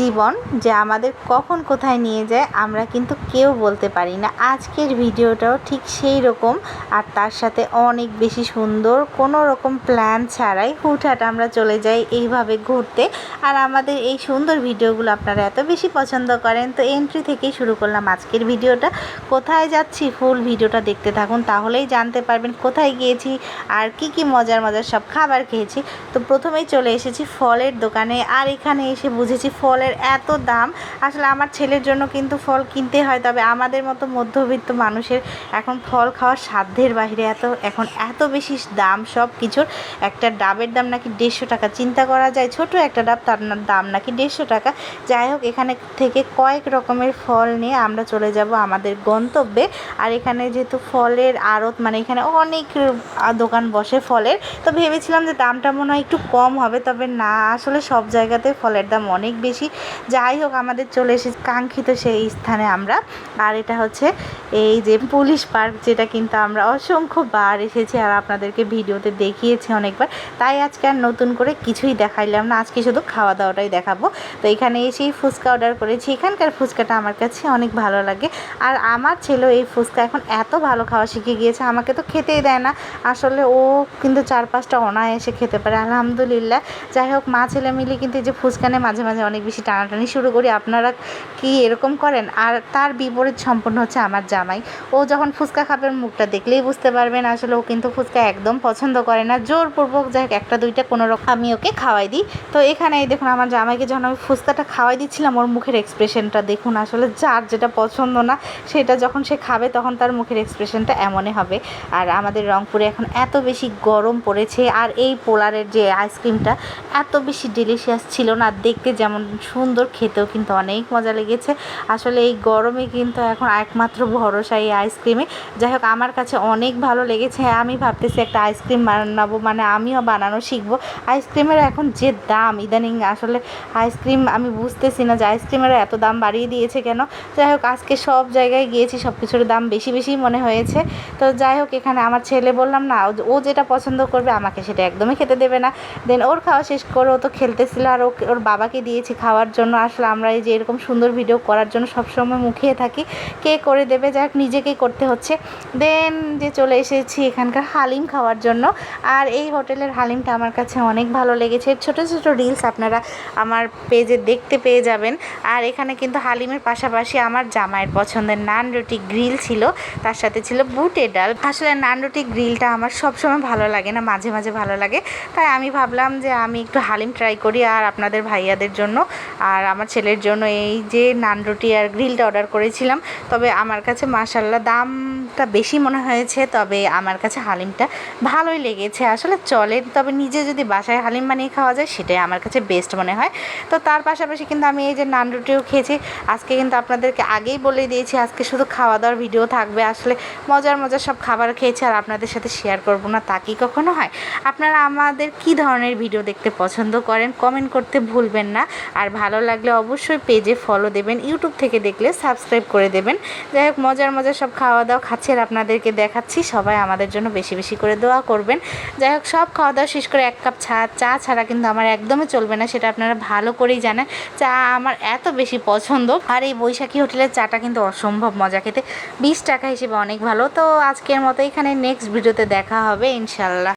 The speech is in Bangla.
জীবন যে আমাদের কখন কোথায় নিয়ে যায়, আমরা কিন্তু কেউ বলতে পারি না। আজকের ভিডিওটাও ঠিক সেই রকম, আর তার সাথে অনেক বেশি সুন্দর কোনো রকম প্ল্যান ছাড়াই হুটহাট আমরা চলে যাই এইভাবে ঘুরতে। আর আমাদের এই সুন্দর ভিডিওগুলো আপনারা এত বেশি পছন্দ করেন, তো এন্ট্রি থেকেই শুরু করলাম আজকের ভিডিওটা। কোথায় যাচ্ছি ফুল ভিডিওটা দেখতে থাকুন, তাহলেই জানতে পারবেন কোথায় গিয়েছি, আর কি কি মজার মজার সব খাবার খেয়েছি। তো প্রথমেই চলে এসেছি ফলের দোকানে, আর এখানে এসে বুঝেছি ফলের এত দাম, আসলে আমার ছেলের জন্য কিন্তু ফল কিনতে হয়, তবে আমাদের মতো মধ্যবিত্ত মানুষের এখন ফল খাওয়ার সাধ্যের বাইরে এত, এখন এত বেশি দাম সব কিছুর। একটা ডাবের দাম নাকি দেড়শো টাকা, চিন্তা করা যায়, ছোট একটা ডাব তার দাম নাকি দেড়শো টাকা। যাই হোক, এখানে থেকে কয়েক রকমের ফল নিয়ে আমরা চলে যাব আমাদের গন্তব্যে। আর এখানে যেহেতু ফলের আড়ত মানে এখানে অনেক দোকান বসে ফলের, তো ভেবেছিলাম যে দামটা মনে হয় একটু কম হবে, তবে না, আসলে সব জায়গাতে ফলের দাম অনেক বেশি। যাই হোক, আমাদের চলে এসেছে কাঙ্ক্ষিত সেই স্থানে আমরা। আর এটা হচ্ছে এই যে পুলিশ পার্ক, যেটা কিন্তু আমরা অসংখ্য বার এসেছি আর আপনাদেরকে ভিডিওতে দেখিয়েছি অনেকবার। তাই আজকে আর নতুন করে কিছুই দেখাইলাম না, আজকে শুধু খাওয়া দাওয়াটাই দেখাবো। তো এখানে এসেই ফুচকা অর্ডার করেছি। এখানকার ফুচকাটা আমার কাছে অনেক ভালো লাগে। আর আমার ছেলেও এই ফুচকা এখন এত ভালো খাওয়া শিখে গিয়েছে, আমাকে তো খেতেই দেয় না। আসলে ও কিন্তু চার পাঁচটা অনায়াসে খেতে পারে, আলহামদুলিল্লাহ। যাই হোক, মা ছেলে মিলে কিন্তু এই যে ফুচকানে মাঝে মাঝে অনেক বেশি টানাটানি শুরু করি, আপনারা কি এরকম করেন? আর তার বিপরীত সম্পূর্ণ হচ্ছে আমার জামাই। ও যখন ফুচকা খাবে মুখটা দেখলেই বুঝতে পারবেন আসলে ও কিন্তু ফুচকা একদম পছন্দ করে না। জোরপূর্বক যাই একটা, দুইটা, কোনো রকম আমি ওকে খাওয়াই দিই। তো এখানে দেখুন, আমার জামাইকে যখন আমি ফুচকাটা খাওয়াই দিচ্ছিলাম, ওর মুখের এক্সপ্রেশনটা দেখুন, আসলে যার যেটা পছন্দ না, সেটা যখন সে খাবে, তখন তার মুখের এক্সপ্রেশনটা এমনই হবে। আর আমাদের রংপুরে এখন এত বেশি গরম পড়েছে, আর এই পোলারের যে আইসক্রিমটা এত বেশি ডেলিশিয়াস ছিল না, দেখতে যেমন সুন্দর, খেতেও কিন্তু অনেক মজা লেগেছে। আসলে এই গরমে কিন্তু এখন একমাত্র ভরসা এই আইসক্রিমে। যাই হোক, আমার কাছে অনেক ভালো লেগেছে। আমি ভাবতেছি একটা আইসক্রিম বানাবো মানে আমিও বানানো শিখব। আইসক্রিমের এখন যে দাম, ইদানিং আসলে আইসক্রিম আমি বুঝতেছি না যে আইসক্রিমের এত দাম বাড়িয়ে দিয়েছে কেন। যাই হোক, আজকে সব জায়গায় গিয়েছি সব কিছুর দাম বেশি বেশি মনে হয়েছে। তো যাই হোক, এখানে আমার ছেলে বললাম, না, ও- যেটা পছন্দ করবে আমাকে সেটা একদমই খেতে দেবে না। দেন ওর খাওয়া শেষ করে ও তো খেলতেছিল, আর ওর বাবাকে দিয়েছি খাওয়ার জন্য, আসলে আমরা এই যে এরকম সুন্দর ভিডিও করার জন্য সবসময় মুখিয়ে থাকি। কে করে দেবে? যাক নিজেকেই করতে হচ্ছে। দেন যে চলে এসেছি এখানকার হালিম খাওয়ার জন্য। আর এই হোটেলের হালিমটা আমার কাছে অনেক ভালো লেগেছে। ছোট ছোট রিলস আপনারা আমার পেজে দেখতে পেয়ে যাবেন। আর এখানে কিন্তু হালিমের পাশাপাশি আমার জামাইয়ের পছন্দের নান রুটি গ্রিল ছিল। তার সাথে ছিল বুটের ডাল। আসলে নান রুটি গ্রিলটা আমার সবসময় ভালো লাগে না, মাঝে মাঝে ভালো লাগে। তাই আমি ভাবলাম যে আমি একটু হালিম ট্রাই করি আর আপনাদের ভাইয়াদের জন্য। আর আমার ছেলের জন্য এই যে নান রুটি আর গ্রিলটা অর্ডার করেছিলাম, তবে আমার কাছে মাসাল্লাহ দামটা বেশি মনে হয়েছে, তবে আমার কাছে হালিমটা ভালোই লেগেছে। আসলে চলে, তবে নিজে যদি বাসায় হালিম বানিয়ে খাওয়া যায়, সেটাই আমার কাছে বেস্ট মনে হয়। তো তার পাশাপাশি কিন্তু আমি এই যে নান রুটিও খেয়েছি, আজকে কিন্তু আপনাদেরকে আগেই বলে দিয়েছি, আজকে শুধু খাওয়া দাওয়ার ভিডিও থাকবে। আসলে মজার মজার সব খাবার খেয়েছি আর আপনাদের সাথে শেয়ার করব না, তা কি কখনো হয়? আপনারা আমাদের কি ধরনের ভিডিও দেখতে পছন্দ করেন কমেন্ট করতে ভুলবেন না। আর ভালো লাগলে অবশ্যই পেজে ফলো দেবেন ইউটিউব থেকে দেখলে সাবস্ক্রাইব করে দেবেন। যাই হোক, মজার মজার সব খাওয়া দাওয়া খাচ্ছি আর আপনাদেরকে দেখাচ্ছি, সবাই আমাদের জন্য বেশি বেশি করে দোয়া করবেন। যাই হোক, সব খাওয়া দাওয়া শেষ করে এক কাপ চা চা ছাড়া কিন্তু আমার একদমই চলবে না, সেটা আপনারা ভালো করেই জানেন। চা আমার এত বেশি পছন্দ। আর এই বৈশাখী হোটেলের চাটা কিন্তু অসম্ভব মজা খেতে। বিশ টাকা হিসেবে অনেক ভালো। তো আজকের মতো এখানে নেক্সট ভিডিওতে দেখা হবে, ইনশাল্লাহ।